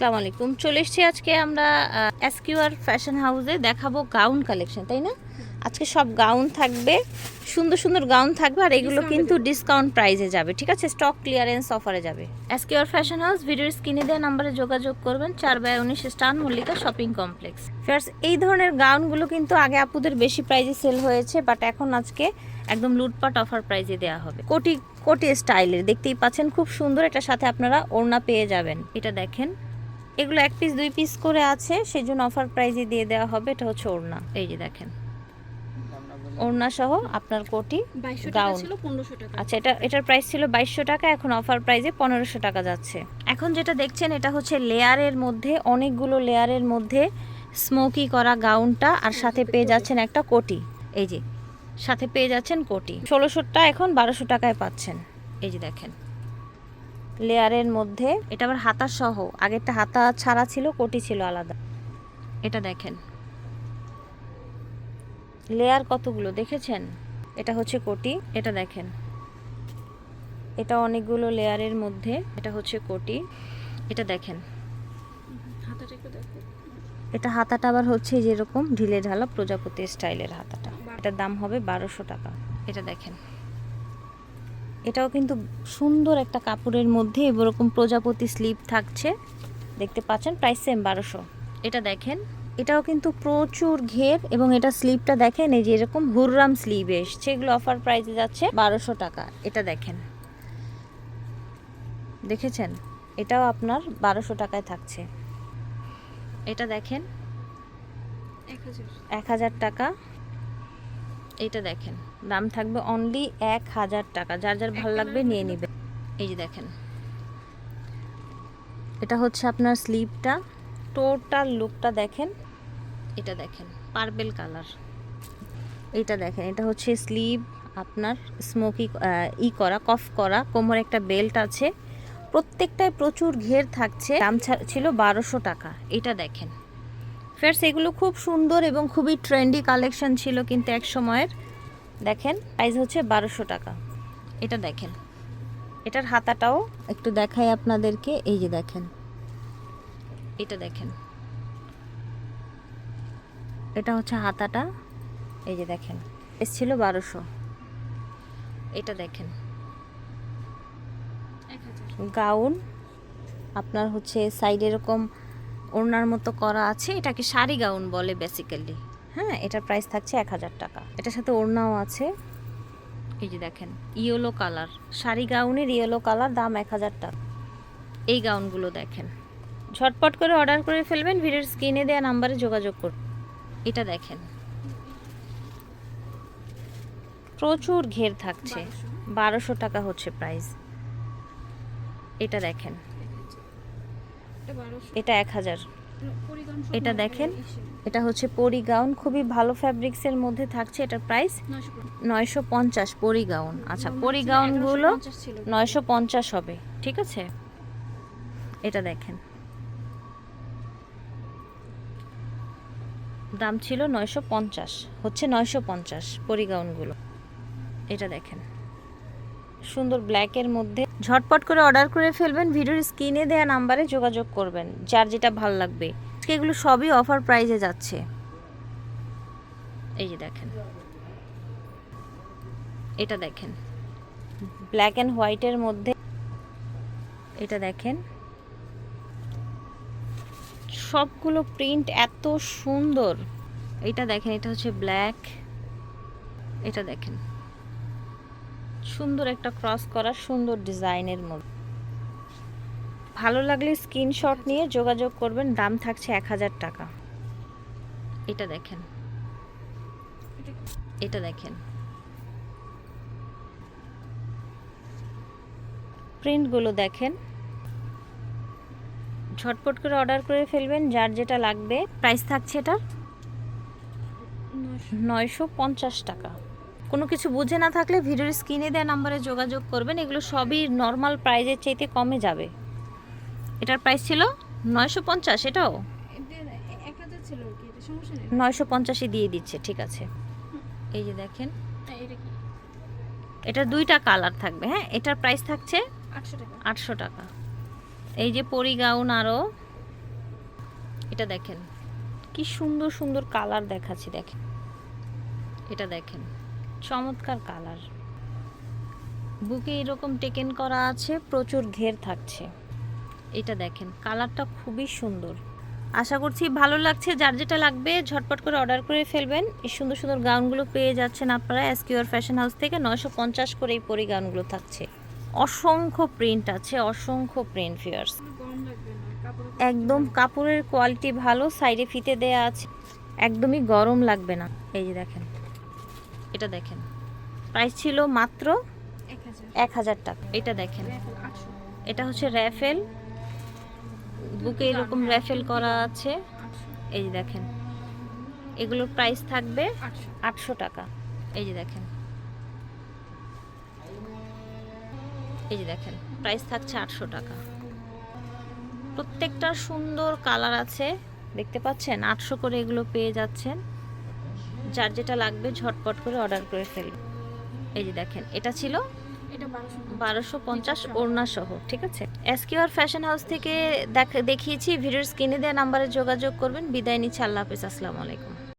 আসসালামু আলাইকুম। চলে এসেছি আজকে আমরা এসকিউআর ফ্যাশন হাউসে দেখাবো গাউন কালেকশন তাই না? আজকে সব গাউন থাকবে সুন্দর সুন্দর গাউন থাকবে আর এগুলো কিন্তু ডিসকাউন্ট প্রাইসে যাবে ঠিক আছে? স্টক ক্লিয়ারেন্স অফারে যাবে। এসকিউআর ফ্যাশন হাউস ভিডিওর স্ক্রিনে দেওয়া নাম্বারে যোগাযোগ করবেন চার বাই উনিশ স্টান মল্লিকা শপিং কমপ্লেক্স ফ্রেন্ডস এই ধরনের গাউনগুলো কিন্তু আগে আপুদের বেশি প্রাইসে সেল হয়েছে বাট এখন আজকে একদম লুটপাট অফার প্রাইসে দেওয়া হবে। কোটি কোটি স্টাইলের দেখতেই পাচ্ছেন খুব সুন্দর এটার সাথে আপনারা ওড়না পেয়ে যাবেন। এটা দেখেন এগুলো এক পিস দুই পিস করে আছে সেই জন্য অফার প্রাইজে দিয়ে দেওয়া হবে। এটা হচ্ছে ওড়না। এই যে দেখেন। ওড়না সহ আপনার কোটি গাউন। ছিল পনেরোশো টাকা। আচ্ছা এটা এটার প্রাইস ছিল বাইশশো টাকা এখন অফার প্রাইজে পনেরোশো টাকা যাচ্ছে। এখন যেটা দেখছেন এটা হচ্ছে লেয়ারের মধ্যে অনেকগুলো লেয়ারের মধ্যে স্মোকি করা গাউনটা আর সাথে পেয়ে যাচ্ছেন একটা কোটি। এই যে সাথে পেয়ে যাচ্ছেন কোটি। ষোলোশোটা এখন বারোশো টাকায় পাচ্ছেন। এই যে দেখেন। লেয়ারের মধ্যে। এটা আবার হাতা সহ। আগেরটা হাতা ছাড়া ছিল কোটি ছিল আলাদা। এটা দেখেন। লেয়ার কতগুলো দেখেছেন? এটা হচ্ছে কোটি এটা দেখেন। এটা অনেকগুলো লেয়ারের মধ্যে এটা হচ্ছে কোটি এটা দেখেন। এটা হাতাটা আবার হচ্ছে যেরকম ঢিলে ঢালা প্রজাপতি স্টাইলের হাতাটা। এটার দাম হবে বারোশো টাকা। এটা দেখেন। এটাও কিন্তু সুন্দর একটা কাপড়ের মধ্যে এরকম প্রজাপতি স্লিপ থাকছে। দেখতে পাচ্ছেন প্রাইস সেম বারোশো। এটা দেখেন এটাও কিন্তু প্রচুর ঘের এবং এটা স্লিপটা দেখেন এই যে এরকম হুররাম স্লিপ এসছে। এগুলো অফার প্রাইসে যাচ্ছে বারোশো টাকা। এটা দেখেন। দেখেছেন? এটাও আপনার বারোশো টাকায় থাকছে। এটা দেখেন। এক হাজার টাকা। এটা দেখেন। দাম থাকবে অনলি এক হাজার টাকা। যার যার ভালো লাগবে নিয়ে নিবে। এই যে দেখেন। এটা হচ্ছে আপনার স্লিপটা টোটাল লুকটা দেখেন। এটা দেখেন পার্পেল কালার এটা দেখেন, এটা হচ্ছে স্লিভ আপনার স্মোকি ই করা কফ করা। কোমর একটা বেল্ট আছে। প্রত্যেকটায় প্রচুর ঘের থাকছে। দাম ছিল বারোশো টাকা। এটা দেখেন। ফেরস এগুলো খুব সুন্দর এবং খুবই ট্রেন্ডি কালেকশন ছিল কিন্তু এক সময়ের। দেখেন প্রাইস হচ্ছে বারোশো টাকা। এটা দেখেন। এটার হাতাটাও একটু দেখাই আপনাদেরকে, এই যে দেখেন। এটা দেখেন। এটা হচ্ছে হাতাটা, এই যে দেখেন। এসছিল বারোশো। এটা দেখেন। গাউন, আপনার হচ্ছে সাইড এরকম ওড়নার মতো করা আছে, এটাকে শাড়ি গাউন বলে বেসিক্যালি হ্যাঁ এটার প্রাইস থাকছে এক হাজার টাকা। এটার সাথে ওড়নাও আছে। এই যে দেখেন ইয়েলো কালার শাড়ি গাউনের ইয়েলো কালার দাম এক হাজার টাকা। এই গাউনগুলো দেখেন। ঝটপট করে অর্ডার করে ফেলবেন ভিডিওর স্ক্রিনে দেওয়া নাম্বারে যোগাযোগ করুন। এটা দেখেন। প্রচুর ঘের থাকছে। বারোশো টাকা হচ্ছে প্রাইস এটা দেখেন। এটা এক হাজার। এটা দেখেন। এটা হচ্ছে পরি গাউন খুবই ভালো ফ্যাব্রিক্সের মধ্যে থাকছে। এটার প্রাইস নয়শো পঞ্চাশ পরি গাউন আচ্ছা পরি গাউনগুলো নয়শো পঞ্চাশ হবে ঠিক আছে? এটা দেখেন। দাম ছিল নয়শো পঞ্চাশ হচ্ছে নয়শো পঞ্চাশ পরি গাউনগুলো এটা দেখেন। সুন্দর ব্ল্যাকের মধ্যে। ঝটপট করে অর্ডার করে ফেলবেন, ভিডিওর স্ক্রিনে দেওয়া নাম্বারে যোগাযোগ করবেন, যার যেটা ভালো লাগবে। এগুলো সবই অফার প্রাইজে যাচ্ছে। এই যে দেখেন। এটা দেখেন। ব্ল্যাক অ্যান্ড হোয়াইটের মধ্যে। এটা দেখেন। সবগুলো প্রিন্ট এত সুন্দর। এটা দেখেন, এটা হচ্ছে ব্ল্যাক এটা দেখেন। সুন্দর একটা ক্রস করা সুন্দর ডিজাইনের মধ্যে। ভালো লাগলে স্ক্রিনশট নিয়ে যোগাযোগ করবেন দাম থাকছে এক হাজার টাকা। এটা দেখেন। এটা দেখেন। প্রিন্টগুলো দেখেন। ঝটপট করে অর্ডার করে ফেলবেন যার যেটা লাগবে প্রাইস থাকছে এটার নয়শো। নয়শো পঞ্চাশ টাকা। কোনো কিছু বুঝে না থাকলে ভিডিওর স্ক্রিনে দেওয়া নাম্বারে যোগাযোগ করবেন। এগুলো সবই নর্মাল প্রাইজের চাইতে কমে যাবে। এটার প্রাইস ছিল নয়শো পঞ্চাশ, এটাও? নয়শো পঞ্চাশে দিয়ে দিচ্ছে, ঠিক আছে। এই যে দেখেন। এটা দুইটা কালার থাকবে হ্যাঁ? এটার প্রাইস থাকছে আটশো টাকা। এই যে পরি গাউন আরও এটা দেখেন। কি সুন্দর সুন্দর কালার দেখাচ্ছি, দেখেন। এটা দেখেন। চমৎকার কালার। বুকে এরকম টেকেন করা আছে, প্রচুর ঘের থাকছে। এটা দেখেন, কালারটা খুবই সুন্দর। আশা করছি ভালো লাগছে, যার যেটা লাগবে ঝটপট করে অর্ডার করে ফেলবেন। এই সুন্দর সুন্দর গাউনগুলো পেয়ে যাচ্ছেন আপনারা এসকিউর ফ্যাশন হাউস থেকে। নয়শো পঞ্চাশ করে এই পরি গাউনগুলো থাকছে। অসংখ্য প্রিন্ট আছে, অসংখ্য প্রিন্ট ফিয়ার্স একদম কাপড়ের কোয়ালিটি ভালো সাইডে ফিতে দেয়া আছে। একদমই গরম লাগবে না। এই যে দেখেন। এটা দেখেন। প্রাইস ছিল মাত্র এক হাজার। টাকা। এটা দেখেন। এটা হচ্ছে র্যাফেল। বুকে এরকম র্যাফেল করা আছে। এই যে দেখেন। এগুলোর প্রাইস থাকবে আটশো। টাকা। এই যে দেখেন। এই যে দেখেন। প্রাইস থাকছে আটশো টাকা। প্রত্যেকটা সুন্দর কালার আছে। দেখতে পাচ্ছেন? আটশো করে এগুলো পেয়ে যাচ্ছেন। যার যেটা লাগবে ঝটপট করে অর্ডার করে ফেলি। এই যে দেখেন এটা ছিল বারোশো পঞ্চাশ। ওড়না সহ ঠিক আছে? এসকিউআর ফ্যাশন হাউস থেকে দেখ- দেখিয়েছি ভিডিওর স্ক্রিনে দেওয়া নাম্বারে যোগাযোগ করবেন। বিদায় নিচ্ছি আল্লাহ হাফিজ আসসালামু আলাইকুম।